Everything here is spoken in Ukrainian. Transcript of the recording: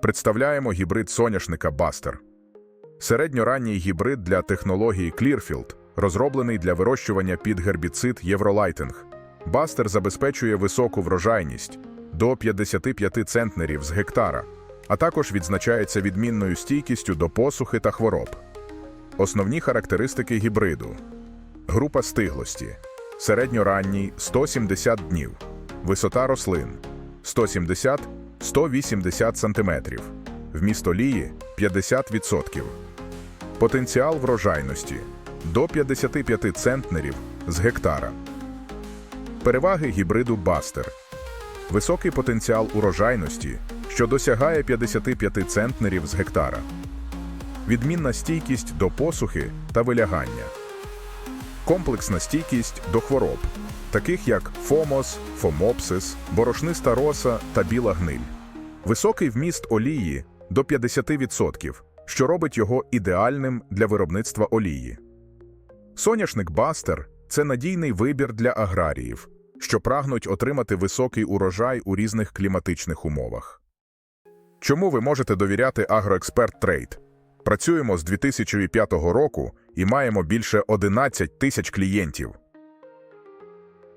представляємо гібрид соняшника Бастер. Середньоранній гібрид для технології Clearfield, розроблений для вирощування під гербіцид Євролайтинг. Бастер забезпечує високу врожайність до 55 центнерів з гектара, а також відзначається відмінною стійкістю до посухи та хвороб. Основні характеристики гібриду. Група стиглості. Середньоранній 170 днів. Висота рослин 170-180 см. Вміст олії 50%. Потенціал врожайності до 55 центнерів з гектара. Переваги гібриду Бастер. Високий потенціал урожайності, що досягає 55 центнерів з гектара. Відмінна стійкість до посухи та вилягання. Комплексна стійкість до хвороб, таких як фомос, фомопсис, борошниста роса та біла гниль. Високий вміст олії до 50%, що робить його ідеальним для виробництва олії. Соняшник Бастер це надійний вибір для аграріїв, що прагнуть отримати високий урожай у різних кліматичних умовах. Чому ви можете довіряти Агроексперт Трейд? Працюємо з 2005 року і маємо більше 11 тисяч клієнтів.